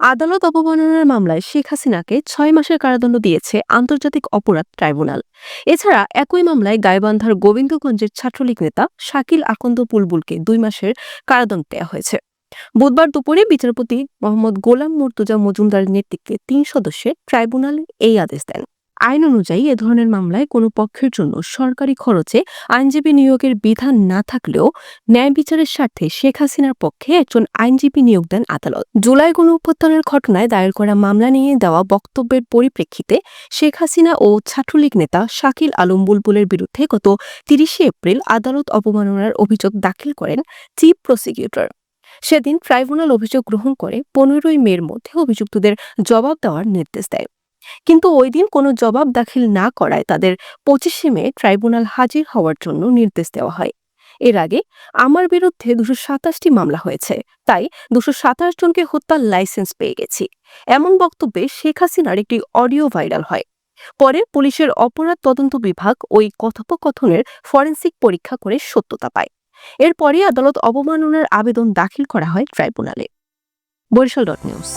আদালত অবমাননার মামলায় শেখ হাসিনাকে ছয় মাসের কারাদণ্ড দিয়েছে আন্তর্জাতিক অপরাধ ট্রাইব্যুনাল। এছাড়া একই মামলায় গাইবান্ধার গোবিন্দগঞ্জের ছাত্রলীগ নেতা শাকিল আকন্দ পুলবুলকে দুই মাসের কারাদণ্ড দেওয়া হয়েছে। বুধবার দুপুরে বিচারপতি মোহাম্মদ গোলাম মুর্তুজা মজুমদারের নেতৃত্বে তিন সদস্যের ট্রাইব্যুনাল এই আদেশ দেন। আইন অনুযায়ী এ ধরনের মামলায় কোনো পক্ষের জন্য সরকারি খরচে আইনজীবী নিয়োগের বিধান না থাকলেও ন্যায় বিচারের স্বার্থে শেখ হাসিনার পক্ষে একজন আইনজীবী নিয়োগ দেন আদালত। জুলাই গণ অভ্যুত্থানের ঘটনায় দায়ের করা মামলা নিয়ে দেওয়া বক্তব্যের পরিপ্রেক্ষিতে শেখ হাসিনা ও ছাত্রলীগ নেতা শাকিল আলম বুলবুলের বিরুদ্ধে গত তিরিশে এপ্রিল আদালত অবমাননার অভিযোগ দাখিল করেন চিফ প্রসিকিউটর। সেদিন ট্রাইব্যুনাল অভিযোগ গ্রহণ করে পনেরোই মের মধ্যে অভিযুক্তদের জবাব দেওয়ার নির্দেশ দেয়। কিন্তু ওই দিন কোনো জবাব দাখিল না করায় তাদের পঁচিশে মে ট্রাইব্যুনাল হাজির হওয়ার জন্য নির্দেশ দেওয়া হয়। এর আগে আমার বিরুদ্ধে দুশো সাতাশটি মামলা হয়েছে, তাই দুশো সাতাশ জনকে হত্যার লাইসেন্স পেয়ে গেছি। এমন বক্তব্যে শেখ হাসিনার একটি অডিও ভাইরাল হয়। পরে পুলিশের অপরাধ তদন্ত বিভাগ ওই কথোপকথনের ফরেন্সিক পরীক্ষা করে সত্যতা পায়। এরপরে আদালত অবমাননার আবেদন দাখিল করা হয় ট্রাইব্যুনালে। Barishal dot news.